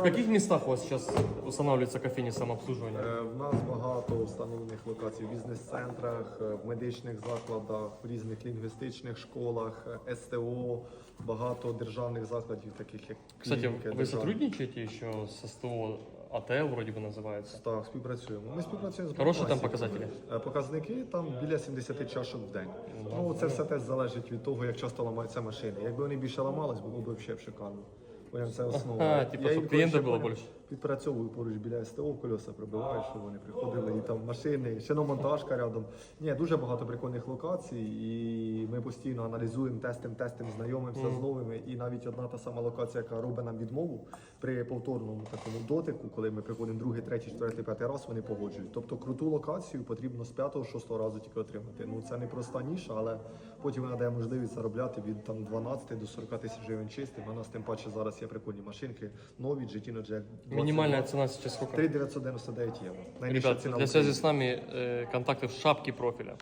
В каких местах у вас сейчас устанавливается кофейни самообслуживания? Е, В нас багато встановлених локацій в бізнес-центрах, е, в медичних закладах, в різних лінгвістичних школах, е, СТО, багато державних закладів, таких як Кстати, клініки, вы державні. сотрудничаете еще со СТО АТЛ вроде бы называется? Так, співпрацюємо. Ми співпрацюємо з Хороші там Бонасі. показателі? Е, Показники там біля 70 чашок в день. Ну це все теж залежить від того, як часто ламаються машини. Якби вони більше ламались, було б взагалі шикарно. Це основа. Ага, типа, щоб ще, було більше. Підпрацьовую поруч біля СТО, колеса прибиваю, щоб вони приходили, і там машини, шиномонтажка рядом. Ні, дуже багато прикольних локацій, і ми постійно аналізуємо, тестимо, тестимо, знайомимося з новими. І навіть одна та сама локація, яка робить нам відмову при повторному такому дотику, коли ми приходимо другий, третій, четвертий, п'ятий раз, вони погоджують. Тобто круту локацію потрібно з п'ятого, шостого разу тільки отримати. Ну це не проста ніша, але потім вона дає можливість заробляти від там 12 до 40 тисяч гривень чистим. У нас тим паче зараз є прикольні машинки, нові GT Jack. Минимальная цена сейчас сколько? 3999 євро. Найнижча Ребят, ціна в для связи Україні. с нами э, контакты в шапке профиля.